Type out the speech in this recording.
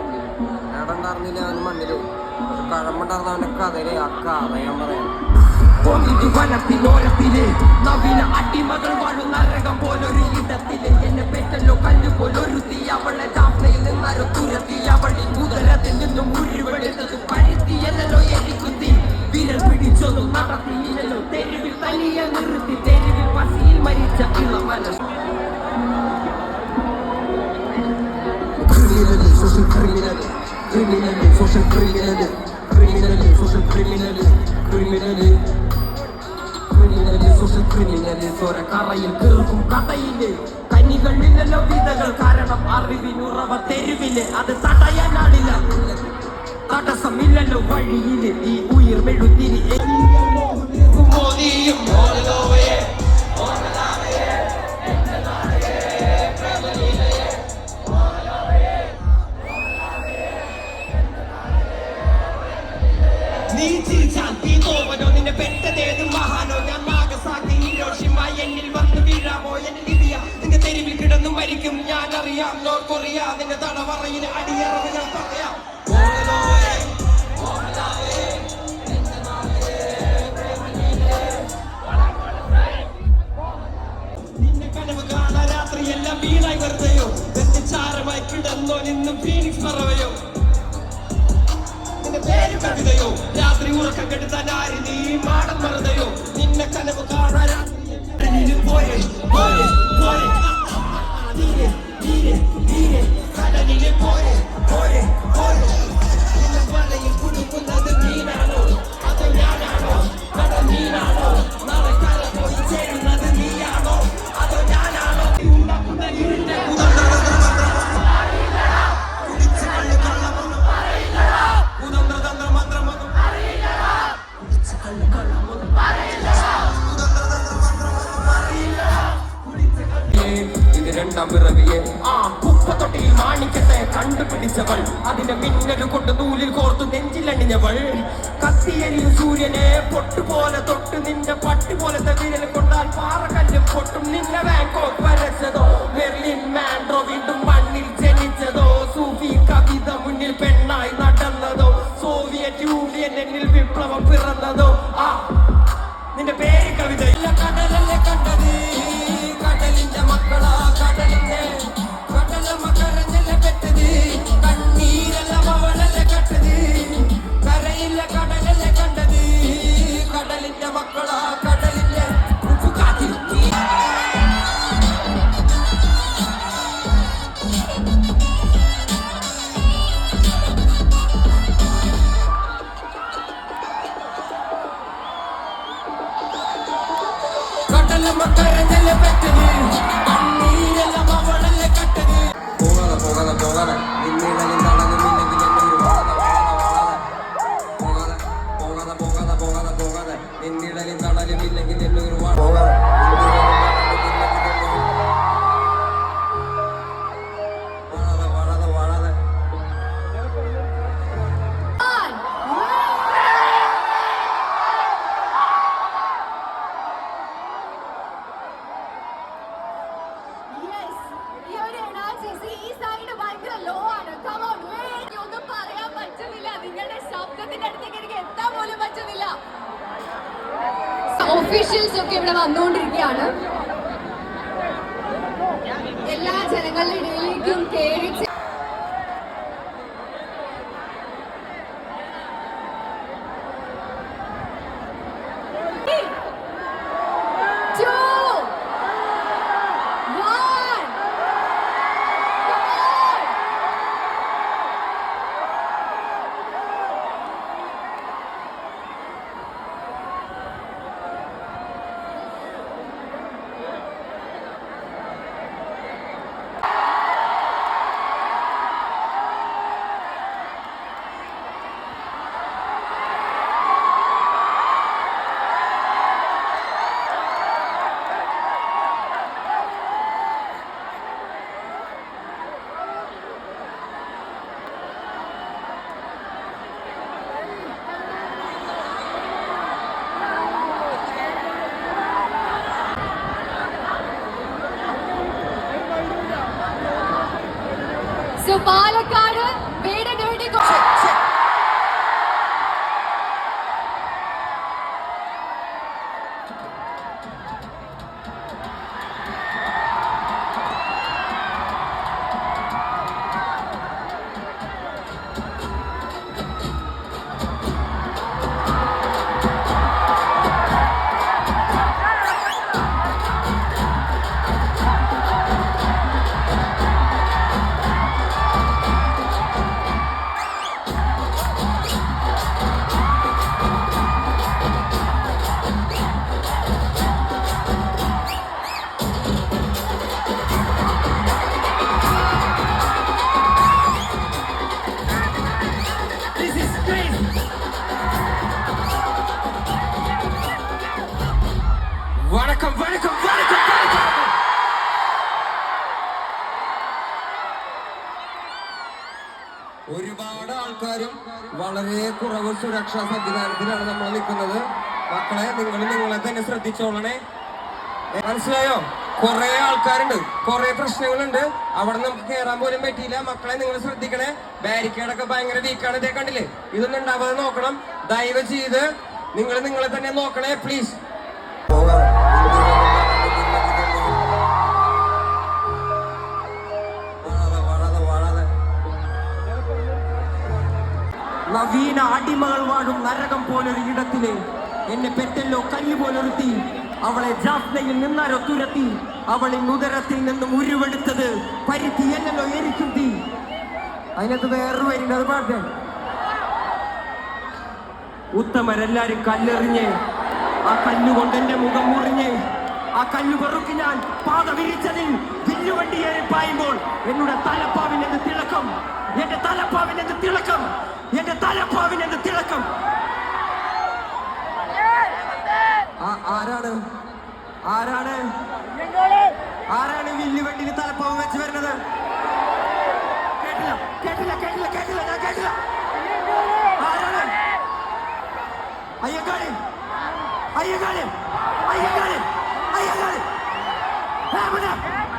ഉള്ളിൽ. നേടണ്ടായിരുന്നില്ല അവന് മണ്ണിൽ. പക്ഷെ കഴമ്പുണ്ടായിരുന്ന അവന്റെ കഥയിൽ കഥ ഞാൻ പറയാം. പൊന്നിന്റെ വനത്തിലോരത്തിൽ നവീന അടിമകൾ വാഴും നരകം പോലൊരു ഇടത്തിൽ എന്നെ പെറ്റല്ലോ കല്ല് തീ അവളെ ചാപ്പയിൽ നിന്നാരോ തുരത്തി അവളിൽ കുതിരത്തിൽ നിന്നും മുഴുവെടുത്തത് പഴുത്തിയല്ലോ എനിക്കുത്തി വിരൽ പിടിച്ചൊന്നും നടത്തിയില്ലല്ലോ തെരുവിൽ തനിയെ നിർത്തി തെരുവിൽ പസിയിൽ മരിച്ച Elamana criminal, social criminal, criminal, social criminal, criminal, social criminal, criminal, criminal, social criminal. ചോര കറയിൽ കീർക്കും കഥയിൽ. കനികളില്ലല്ലോ വിധകൾ കാരണം അറിവിനുറവ തെരുവിൽ. അത് തടയാനാളില്ല. തടസ്സമില്ലല്ലോ വഴിയിൽ. ഈ ഉയർ മെഴുതിരി മോദിയും നീ ചിരിച്ചാൽ തീ തോവനോ നിന്നെ പെട്ടതേത് മരിക്കും ഞാൻ അറിയാം നോർത്ത് കൊറിയ തടവറയിൽ അടിയറവ് ഞാൻ പറയാം ോ. വീണായി കിടന്നോ? നിന്നും നിന്റെ രാത്രി ഉറക്കം കെടുത്താൻ ആര് നീ മാടം രണ്ടാം പിറവിയെ ആ കുപ്പത്തൊട്ടിയിൽ മാണിക്കത്തെ കണ്ടുപിടിച്ചവൾ. അതിന്റെ മിന്നൽ കൊണ്ട് നൂലിൽ കോർത്തു നെഞ്ചിലണിഞ്ഞവൾ കത്തിയെരിയും സൂര്യനെ പൊട്ടുപോലെ തൊട്ട് നിന്റെ പട്ടി പോലത്തെ വിരൽ കൊണ്ടാൽ പാറക്കല്ലും പൊട്ടും. നിന്നെ ബാങ്കോക്ക് വരച്ചതോ മെർലിൻ മാൻഡ്രോ വീണ്ടും മണ്ണിൽ ജനിച്ചതോ സൂഫി കവിത മുന്നിൽ പെണ്ണായി നടന്നതോ സോവിയറ്റ് യൂണിയൻ എന്നിൽ വിപ്ലവം പിറന്നതോ. ആ കടലിന്റെ മക്കളാ കടലിന്റെ ഉപ്പ് കാത്തിരുത്തി കടല മകരഞ്ഞല്ലേ പെട്ടത് കണ്ണീരെല്ലാം അവളല്ലേ കട്ടത്. പോകാതെ പോകാതെ പോകാതെ. പോകാതെ എന്നൊരു നിന്നിടലിൽ ഒഫീഷ്യൽസ് ഒക്കെ ഇവിടെ വന്നുകൊണ്ടിരിക്കുകയാണ്. എല്ലാ ജനങ്ങളുടെ ഇടയിലേക്കും കേറി ഒരു പാലക്കാട് வணக்கம் வணக்கம் வணக்கம் வணக்கம் ഒരുപാട് ആൾക്കാരും വളരെ കുറവ് സുരക്ഷാ സംവിധാനത്തിലാണ് നമ്മൾ നിൽക്കുന്നത് മക്കളെ നിങ്ങൾ നിങ്ങളെ തന്നെ ശ്രദ്ധിച്ചോളണേ മനസ്സിലായോ കുറെ ആൾക്കാരുണ്ട് കുറെ പ്രശ്നങ്ങളുണ്ട് അവിടെ നമുക്ക് കയറാൻ പോലും പറ്റിയില്ല മക്കളെ നിങ്ങൾ ശ്രദ്ധിക്കണേ ബാരിക്കേഡൊക്കെ ഭയങ്കര വീക്കാണ് ഇതേ കണ്ടില്ലേ ഇതൊന്നും ഉണ്ടാവാതെ നോക്കണം ദയവ് ചെയ്ത് നിങ്ങൾ നിങ്ങളെ തന്നെ നോക്കണേ പ്ലീസ് നവീന അടിമകൾ വാഴും നരകം പോലൊരു ഇടത്തിലെ എന്നെ പെറ്റല്ലോ കല്ല് പോലൊരുത്തി. അവളെ ജാഫ്നയിൽ നിന്നാരോ തുരത്തി. അവളെ ഉദരത്തിൽ നിന്നും ഉരുവെടുത്തത് പരുത്തി എന്നല്ലോ എരിക്കും തീ. അതിനകത്ത് വേറൊരു വരുന്നത് പാട്ട് ഉത്തമരെല്ലാരും കല്ലെറിഞ്ഞ് ആ കല്ലുകൊണ്ട് എന്റെ മുഖം മുറിഞ്ഞ്. ആ കല്ലു പെറുക്കി ഞാൻ പാത വിരിച്ചതിൽ വില്ലുവണ്ടി പായുമ്പോൾ എന്നുടെ തലപ്പാവിനെന്ത് തിളക്കം. എന്റെ തലപ്പാവിനെന്ത് തിളക്കം. എന്റെ തലപ്പാവിനെന്ത് തിളക്കം. ആരാണ്? ആരാണ്? ആരാണ് വില്ലുവണ്ടിയിൽ തലപ്പാവ് വെച്ച് വരുന്നത്? കേട്ടില്ല കേട്ടില്ല കേട്ടില്ല കേട്ടില്ല ഞാൻ കേട്ടില്ല. ആരാണ്? Ayyankali. I got him! I got him! I got him! Have enough!